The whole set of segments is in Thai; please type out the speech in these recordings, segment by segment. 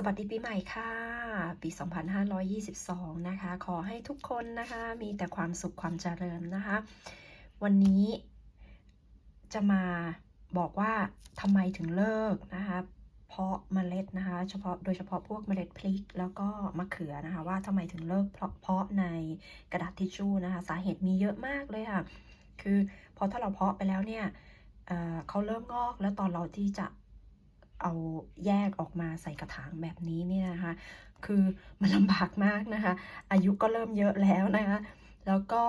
สวัสดีปีใหม่ค่ะ ปี 2522 นะคะ ขอให้ทุกคนนะคะ มีแต่ความสุขความเจริญนะคะ วันนี้จะมาบอกว่าทำไมถึงเลิกนะคะ เพราะเมล็ดนะคะ เฉพาะโดยเฉพาะพวกเมล็ดพริก แล้วก็มะเขือนะคะ ว่าทำไมถึงเลิกเพราะเพาะในกระดาษทิชชู่นะคะ สาเหตุมีเยอะมากเลยค่ะ คือพอถ้าเราเพาะไปแล้วเนี่ยเเขาเริ่มงอกแล้วตอนเราที่จะ เอาแยกออกมาใส่กระถางแบบนี้เนี่ยนะคะ คือมันลำบากมากนะคะ อายุก็เริ่มเยอะแล้วนะคะ แล้วก็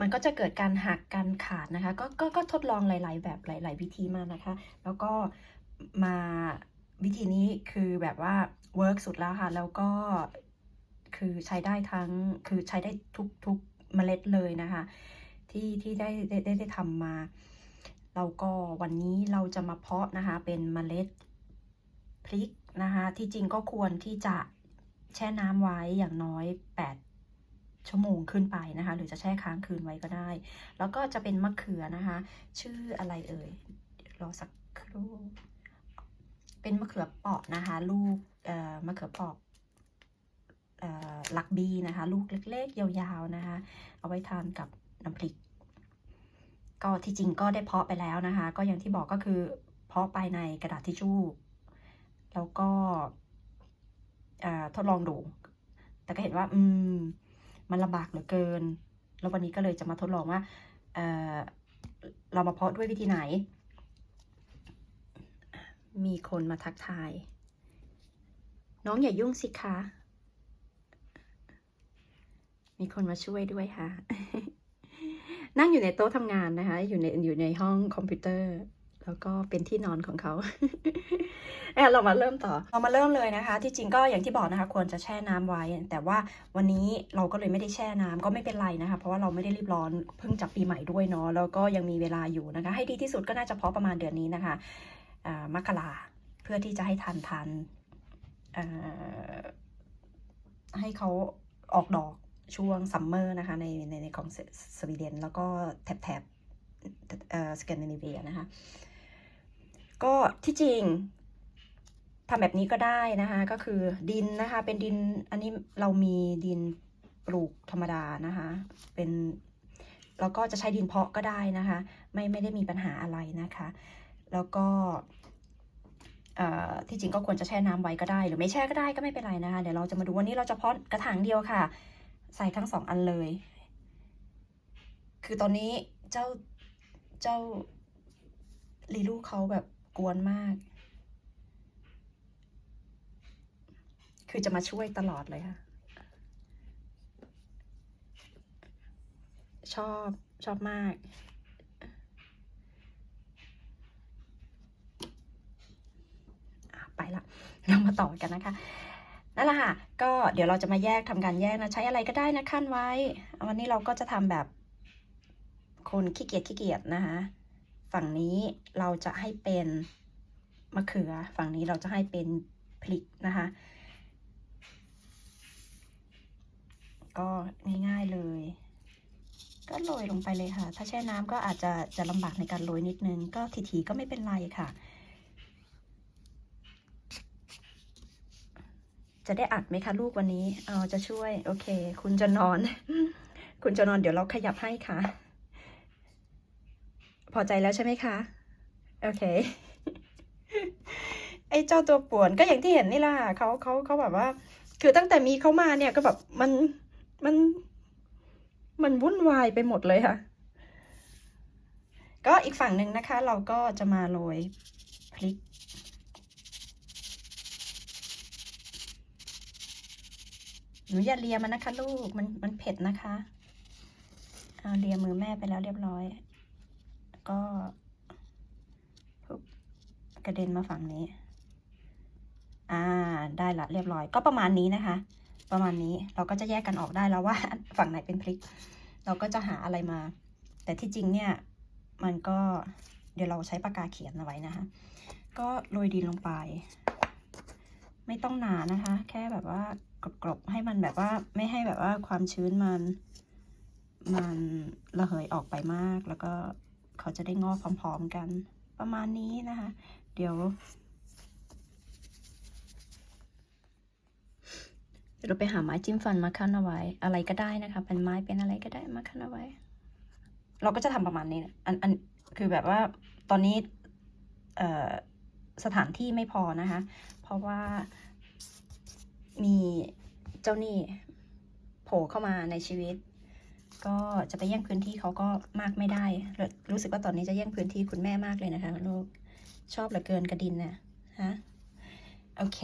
มันก็จะเกิดการหักการขาดนะคะ ก็ก็ก็ทดลองหลาย ๆ แบบหลาย ๆ วิธีมานะคะ แล้วก็มาวิธีนี้คือแบบว่าเวิร์กสุดแล้วค่ะ แล้วก็คือใช้ได้ทั้งคือใช้ได้ทุกทุกเมล็ดเลยนะคะ ที่ที่ได้ได้ได้ได้ทำมา เราก็วันนี้เราจะมาเพาะนะคะเป็นเมล็ดพริกนะคะที่จริงก็ควรที่จะแช่น้ำไว้อย่างน้อย 8 ชั่วโมงขึ้นไปนะคะ หรือจะแช่ค้างคืนไว้ก็ได้ แล้วก็จะเป็นมะเขือนะคะ ชื่ออะไรเอ่ยรอสักครู่ เป็นมะเขือเปาะนะคะ ลูกมะเขือเปาะเอ่อลักบีนะคะ ลูกเล็กๆ ยาวๆนะคะ เอาไว้ทานกับน้ำพริก ก็ที่จริงก็ได้เพาะไปแล้วนะคะ ก็อย่างที่บอกก็คือเพาะไปในกระดาษทิชชู่แล้วก็ทดลองดู แต่ก็เห็นว่า อืม มันลำบากเหลือเกิน แล้ววันนี้ก็เลยจะมาทดลองว่าเเรามาเพาะด้วยวิธีไหน มีคนมาทักทาย น้องอย่ายุ่งสิคะ มีคนมาช่วยด้วยค่ะ นั่งอยู่ในโต๊ะทำงานนะคะ อยู่ในอยู่ในห้องคอมพิวเตอร์ แล้วก็เป็นที่นอนของเขาเอะเรามาเริ่มต่อ เรามาเริ่มเลยนะคะ ที่จริงก็อย่างที่บอกนะคะ ควรจะแช่น้ำไว้ แต่ว่าวันนี้เราก็เลยไม่ได้แช่น้ำก็ไม่เป็นไรนะคะ เพราะว่าเราไม่ได้รีบร้อนเพิ่งจากปีใหม่ด้วยเนาะ แล้วก็ยังมีเวลาอยู่นะคะ ให้ดีที่สุดก็น่าจะพาะประมาณเดือนนี้นะคะอ่ามกราเพื่อที่จะให้ทันทันอ่อให้เขาออกดอก ช่วงซัมเมอร์นะคะในในในของสวีเดน แล้วก็แถบแถบเอ่อสแกนดิเนเวียนะคะ ก็ที่จริงทำแบบนี้ก็ได้นะคะ ก็คือดินนะคะ เป็นดินอันนี้เรามีดินปลูกธรรมดานะคะ เป็นแล้วก็จะใช้ดินเพาะก็ได้นะคะ ไม่ไม่ได้มีปัญหาอะไรนะคะ แล้วก็เอ่อที่จริงก็ควรจะแช่น้ำไว้ก็ได้ หรือไม่แช่ก็ได้ก็ไม่เป็นไรนะคะ เดี๋ยวเราจะมาดูวันนี้เราจะเพาะกระถางเดียวค่ะ ใส่ทั้งสองอันเลย คือตอนนี้เจ้าเจ้าลีลูเขาแบบกวนมาก คือจะมาช่วยตลอดเลยค่ะ ชอบชอบมากไปละ เรามาต่อกันนะคะ นั่นแหละค่ะก็เดี๋ยวเราจะมาแยกทำการแยกนะใช้อะไรก็ได้นะขั้นไว้ วันนี้เราก็จะทำแบบคนขี้เกียจขี้เกียจนะคะฝั่งนี้เราจะให้เป็นมะเขือ ฝั่งนี้เราจะให้เป็นพริกนะคะ ก็ง่ายๆเลย ก็โรยลงไปเลยค่ะ ถ้าแช่น้ำก็อาจจะจะลำบากในการโรยนิดนึง ก็ทีๆก็ไม่เป็นไรค่ะ จะได้อัดไหมคะลูกวันนี้ เอาจะช่วย โอเค คุณจะนอน คุณจะนอนเดี๋ยวเราขยับให้ค่ะ พอใจแล้วใช่ไหมคะ โอเค ไอ้เจ้าตัวป่วนก็อย่างที่เห็นนี่ล่ะเขาเขาเขาแบบว่า คือตั้งแต่มีเขามาเนี่ยก็แบบมันมัน มันวุ่นวายไปหมดเลยค่ะ ก็อีกฝั่งหนึ่งนะคะ เราก็จะมาโรยพริก หนูอย่าเลียมันนะคะ ลูก มันมันเผ็ดนะคะเอาเลียมือแม่ไปแล้วเรียบร้อย ก็กระเด็นมาฝั่งนี้ อ่า ได้ละเรียบร้อย ก็ประมาณนี้นะคะ ประมาณนี้เราก็จะแยกกันออกได้แล้วว่า ฝั่งไหนเป็นพริก เราก็จะหาอะไรมา แต่ที่จริงเนี่ย มันก็เดี๋ยวเราใช้ปากกาเขียนเอาไว้นะคะ ก็โรยดินลงไป ไม่ต้องหนานะคะ แค่แบบว่า กรบๆให้มันแบบว่าไม่ให้แบบว่าความชื้นมัน มันระเหยออกไปมาก แล้วก็เขาจะได้งอกพร้อมๆกัน ประมาณนี้นะคะ เดี๋ยวเราไปหาไม้จิ้มฟันมาขั้นเอาไว้ อะไรก็ได้นะคะ เป็นไม้เป็นอะไรก็ได้มาขั้นเอาไว้ เราก็จะทำประมาณนี้นะอันอันคือแบบว่าตอนนี้สถานที่ไม่พอนะคะ เพราะว่า มีเจ้าหนี้โผล่เข้ามาในชีวิต ก็จะไปแย่งพื้นที่เขาก็มากไม่ได้ รู้สึกว่าตอนนี้จะแย่งพื้นที่คุณแม่มากเลยนะคะลูกชอบเหลือเกินกระดินนะฮะโอเค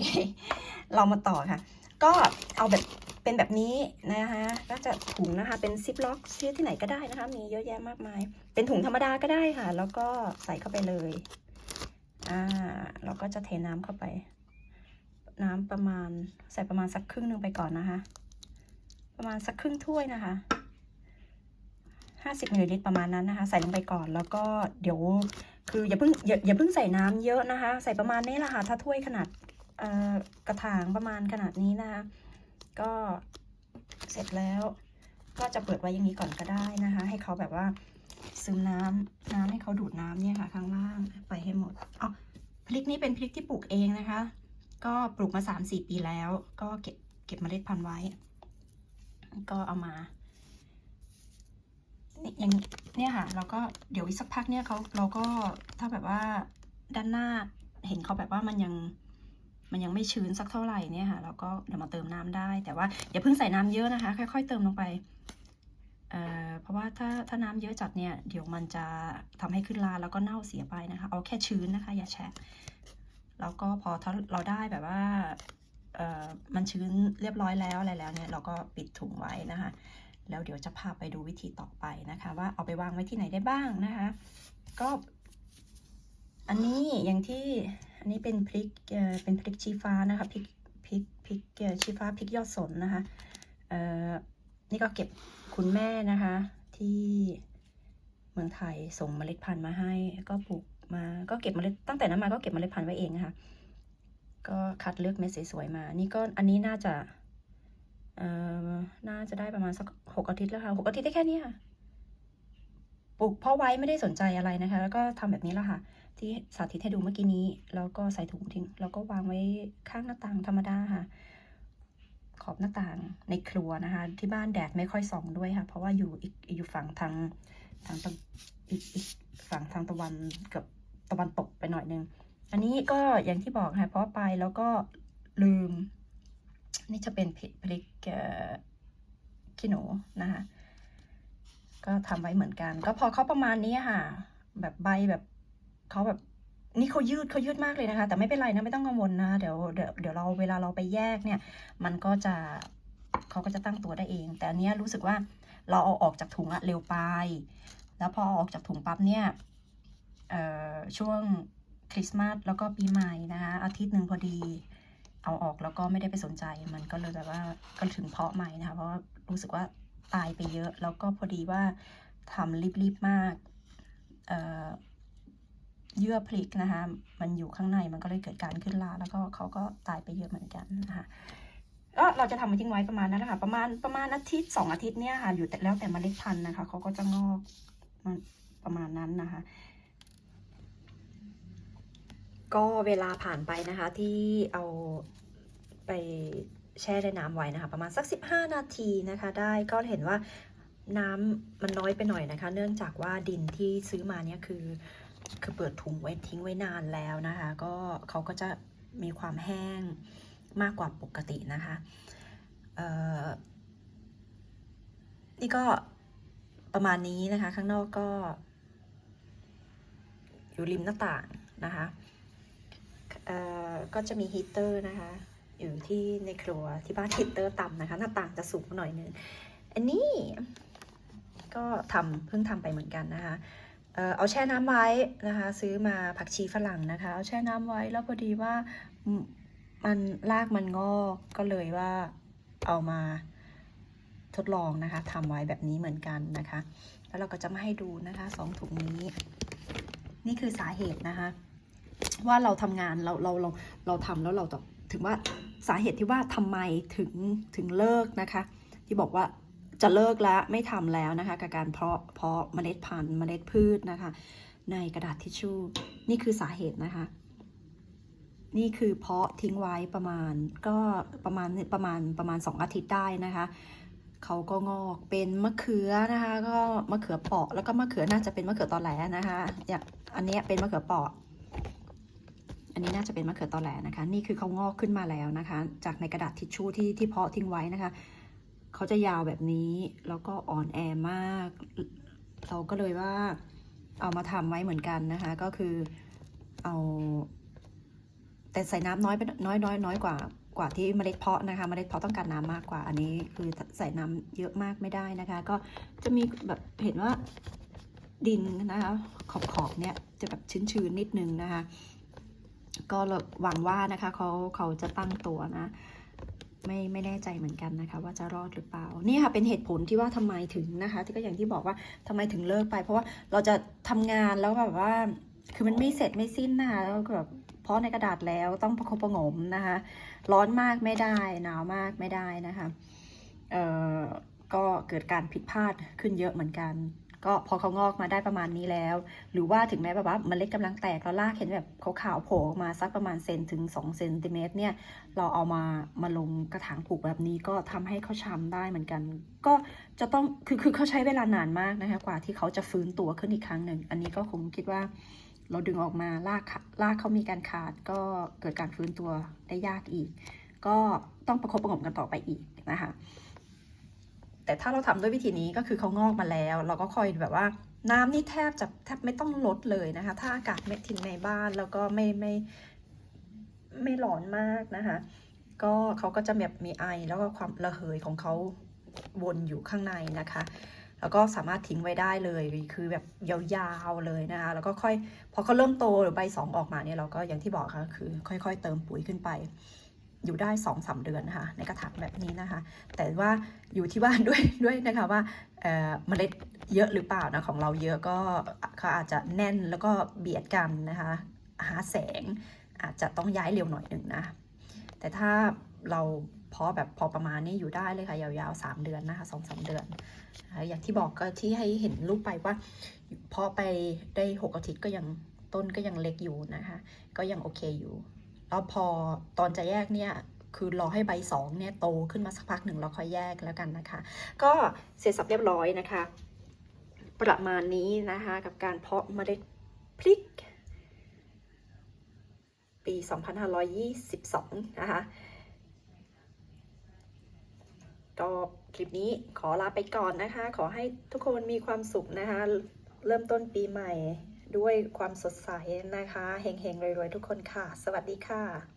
เรามาต่อค่ะ ก็เอาแบบเป็นแบบนี้นะคะก็จะถุงนะคะ เป็นซิปล็อกซื้อที่ไหนก็ได้นะคะ มีเยอะแยะมากมาย เป็นถุงธรรมดาก็ได้ค่ะ แล้วก็ใส่เข้าไปเลย อ่า เราก็จะเทน้ำเข้าไป น้ำประมาณใส่ประมาณสักครึ่งหนึ่งไปก่อนนะคะ ประมาณสักครึ่งถ้วยนะคะห้าสิบมิลลิลิตรประมาณนั้นนะคะ ใส่ลงไปก่อนแล้วก็เดี๋ยวคืออย่าเพิ่งอย่าอย่าเพิ่งใส่น้ำเยอะนะคะ ใส่ประมาณนี้แหละค่ะถ้าถ้วยขนาดกระถางประมาณขนาดนี้นะคะก็เสร็จแล้วก็จะเปิดไว้อย่างนี้ก่อนก็ได้นะคะ ให้เขาแบบว่าซึมน้ำน้ำให้เขาดูดน้ำเนี่ยค่ะ ข้างล่างไปให้หมดอ๋อพริกนี้เป็นพริกที่ปลูกเองนะคะ ก็ปลูกมาสามสี่ปีแล้ว ก็เก็บเก็บเมล็ดพันธุ์ไว้ ก็เอามานี่อย่างเนี่ยค่ะ เราก็เดี๋ยวอีกสักพักเนี่ยเขาเราก็ถ้าแบบว่าด้านหน้าเห็นเขาแบบว่ามันยังมันยังไม่ชื้นสักเท่าไหร่เนี่ยค่ะ เราก็เดี๋ยวมาเติมน้ำได้ แต่ว่าอย่าเพิ่งใส่น้ำเยอะนะคะ ค่อย ๆ เติมลงไปเอ่อเพราะว่าถ้าถ้าน้ำเยอะจัดเนี่ยเดี๋ยวมันจะทำให้ขึ้นราแล้วก็เน่าเสียไปนะคะ เอาแค่ชื้นนะคะ อย่าแฉะ แล้วก็พอถ้าเราได้แบบว่าเอ่อมันชื้นเรียบร้อยแล้วอะไรแล้วเนี่ยเราก็ปิดถุงไว้นะคะ แล้วเดี๋ยวจะพาไปดูวิธีต่อไปนะคะ ว่าเอาไปวางไว้ที่ไหนได้บ้างนะคะ ก็ อันนี้อย่างที่อันนี้เป็นพริกเอ่อเป็นพริกชี้ฟ้านะคะพริกพริกพริกชี้ฟ้าพริกยอดสนนะคะเอ่อนี่ก็เก็บคุณแม่นะคะที่เมืองไทยส่งเมล็ดพันธุ์มาให้ก็ปลูก มาก็เก็บเมล็ดตั้งแต่นั้นมาก็เก็บมาเล็ดพันธุ์ไว้เองนะคะก็คัดเลือกเม็ดสวยๆมา นี่ก็อันนี้น่าจะเอ่อน่าจะได้ประมาณสักหกอาทิตย์แล้วค่ะหกอาทิตย์ได้แค่นี้ค่ะปลูกเพ่อไว้ไม่ได้สนใจอะไรนะคะ แล้วก็ทำแบบนี้แหละค่ะ ที่สาธิตให้ดูเมื่อกี้นี้ แล้วก็ใส่ถุงทิ้งแล้วก็วางไว้ข้างหน้าต่างธรรมดาค่ะ ขอบหน้าต่างในครัวนะคะ ที่บ้านแดดไม่ค่อยส่องด้วยค่ะ เพราะว่าอยู่อีกอยู่ฝั่งทางทางตะอีกอีกฝั่งทางตะวันกับ ตะวันตกไปหน่อยนึง อันนี้ก็อย่างที่บอกค่ะเพราะไปแล้วก็ลืม นี่จะเป็นพริกพริกขี้หนูนะคะก็ทำไว้เหมือนกัน ก็พอเขาประมาณนี้ค่ะ แบบใบแบบเขาแบบนี่เขายืดเขายืดมากเลยนะคะ แต่ไม่เป็นไรนะไม่ต้องกังวลนะเดี๋ยวเดี๋ยวเดี๋ยวเราเวลาเราไปแยกเนี่ย มันก็จะเขาก็จะตั้งตัวได้เอง แต่อันนี้รู้สึกว่าเราเอาออกจากถุงอะเร็วไป แล้วพอออกจากถุงปั๊บเนี่ย ช่วงคริสต์มาสแล้วก็ปีใหม่นะคะอาทิตย์หนึ่งพอดี เอาออกแล้วก็ไม่ได้ไปสนใจ มันก็เลยแบบว่าก็ถึงเพาะใหม่นะคะเพราะว่ารู้สึกว่าตายไปเยอะแล้วก็พอดีว่าทำรีบๆมากเเยื่อพริกนะคะ มันอยู่ข้างในมันก็เลยเกิดการขึ้นราแล้วก็เขาก็ตายไปเยอะเหมือนกันนะคะก็เราจะทำมันทิ้งไว้ประมาณนั้นนะคะประมาณประมาณอาทิตย์สองอาทิตย์เนี่ยค่ะอยู่แต่แล้วแต่เมล็ดพันธุ์นะคะเขาก็จะงอกมันประมาณนั้นนะคะ ก็เวลาผ่านไปนะคะที่เอาไปแช่ในน้ำไว้นะคะ ประมาณสัก 15 นาทีนะคะ ได้ก็เห็นว่าน้ำมันน้อยไปหน่อยนะคะ เนื่องจากว่าดินที่ซื้อมาเนี่ยคือคือเปิดถุงไว้ทิ้งไว้นานแล้วนะคะ ก็เขาก็จะมีความแห้งมากกว่าปกตินะคะนี่ก็ประมาณนี้นะคะ ข้างนอกก็ อยู่ริมหน้าต่างนะคะ ก็จะมีฮีเตอร์นะคะ อยู่ที่ในครัวที่บ้านฮีเตอร์ต่ำนะคะ หน้าต่างจะสูงหน่อยนึงอันนี้ก็ทำเพิ่งทำไปเหมือนกันนะคะเอาแช่น้ำไว้นะคะ ซื้อมาผักชีฝรั่งนะคะ เอาแช่น้ำไว้แล้วพอดีว่ามมันรากมันงอกก็เลยว่าเอามาทดลองนะคะทำไว้แบบนี้เหมือนกันนะคะ แล้วเราก็จะมาให้ดูนะคะสองถุงนี้ นี่คือสาเหตุนะคะ ว่าเราทำงานเราเราเราเราทำแล้วเราถึงว่าสาเหตุที่ว่าทำไมถึงถึงเลิกนะคะ ที่บอกว่าจะเลิกแล้วไม่ทำแล้วนะคะกับการเพาะเพาะเมล็ดพันธุ์เมล็ดพืชนะคะ ในกระดาษทิชชู่นี่คือสาเหตุนะคะ นี่คือเพาะทิ้งไว้ประมาณก็ประมาณประมาณประมาณ 2 อาทิตย์ได้นะคะเขาก็งอกเป็นมะเขือนะคะ ก็มะเขือเปาะแล้วก็มะเขือน่าจะเป็นมะเขือตอแหลนะคะอย่างอันนี้เป็นมะเขือเปาะ อันนี้น่าจะเป็นมะเขือตอแหลนะคะ นี่คือเขางอกขึ้นมาแล้วนะคะ จากในกระดาษทิชชู่ที่ที่เพาะทิ้งไว้นะคะเขาจะยาวแบบนี้แล้วก็อ่อนแอมาก เราก็เลยว่าเอามาทำไว้เหมือนกันนะคะ ก็คือเอา แต่ใส่น้ำน้อยไปน้อยน้อยน้อยกว่ากว่าที่เมล็ดเพาะนะคะเมล็ดเพาะต้องการน้ำมากกว่า อันนี้คือใส่น้ำเยอะมากไม่ได้นะคะ ก็จะมีแบบเห็นว่าดินนะคะขอบขอบๆเนี่ยจะแบบชื้นๆนิดนึงนะคะ ก็หวังว่านะคะเขาเขาจะตั้งตัวนะไม่ไม่แน่ใจเหมือนกันนะคะ ว่าจะรอดหรือเปล่า นี่ค่ะเป็นเหตุผลที่ว่าทำไมถึงนะคะ ที่ก็อย่างที่บอกว่าทำไมถึงเลิกไป เพราะว่าเราจะทำงานแล้วแบบว่า คือมันไม่เสร็จไม่สิ้นนะคะแล้วแบบเพราะในกระดาษแล้วต้องประคบประงมนะคะ ร้อนมากไม่ได้หนาวมากไม่ได้นะคะเอ่อก็เกิดการผิดพลาดขึ้นเยอะเหมือนกัน ก็พอเขางอกมาได้ประมาณนี้แล้ว หรือว่าถึงแม้แบบว่าเมล็ดกำลังแตกแล้วรากเห็นแบบขาวๆโผล่ออกมาสักประมาณเซนถึง2เซนติเมตรเนี่ยเราเอามามาลงกระถางปลูกแบบนี้ก็ทำให้เขาช้ำได้เหมือนกัน ก็จะต้องคือคือเขาใช้เวลานานมากนะคะกว่าที่เขาจะฟื้นตัวขึ้นอีกครั้งหนึ่งอันนี้ก็คงคิดว่าเราดึงออกมาลากขาลากเขามีการขาดก็เกิดการฟื้นตัวได้ยากอีก ก็ต้องประคบประงมกันต่อไปอีกนะคะ แต่ถ้าเราทำด้วยวิธีนี้ก็คือเขางอกมาแล้ว เราก็คอยแบบว่าน้ำนี่แทบจะแทบไม่ต้องลดเลยนะคะ ถ้าอากาศไม่ทิ้งในบ้านแล้วก็ไม่ไม่ไม่ร้อนมากนะคะ ก็เขาก็จะแบบมีไอแล้วก็ความระเหยของเขาวนอยู่ข้างในนะคะ แล้วก็สามารถทิ้งไว้ได้เลย คือแบบยาวๆเลยนะคะ แล้วก็ค่อยพอเขาเริ่มโตหรือใบสองออกมาเนี่ยเราก็อย่างที่บอกค่ะคือ ค่อย ๆ เติมปุ๋ยขึ้นไป อยู่ได้สองสามเดือนนะคะในกระถางแบบนี้นะคะ แต่ว่าอยู่ที่บ้านด้วยด้วยนะคะว่าเมล็ดเยอะหรือเปล่านะของเราเยอะก็เขาอาจจะแน่นแล้วก็เบียดกันนะคะหาแสงอาจจะต้องย้ายเร็วหน่อยหนึ่งนะ แต่ถ้าเราพาะแบบพอประมาณนี้อยู่ได้เลยค่ะยาวๆ 3 เดือนนะคะสองสามเดือน อย่างที่บอกก็ที่ให้เห็นรูปไปว่าพาะไปได้ 6 อาทิตย์ก็ยังต้นก็ยังเล็กอยู่นะคะ ก็ยังโอเคอยู่ แล้วพอตอนจะแยกเนี่ยคือรอให้ใบสองเนี่ยโตขึ้นมาสักพักหนึ่งเราค่อยแยกแล้วกันนะคะ ก็เสร็จสับเรียบร้อยนะคะ ประมาณนี้นะคะกับการเพาะเมล็ดพริก ปี 2522 นะคะก็คลิปนี้ขอลาไปก่อนนะคะ ขอให้ทุกคนมีความสุขนะคะ เริ่มต้นปีใหม่ ด้วยความสดใสนะคะเฮงๆรวยๆทุกคนค่ะ สวัสดีค่ะ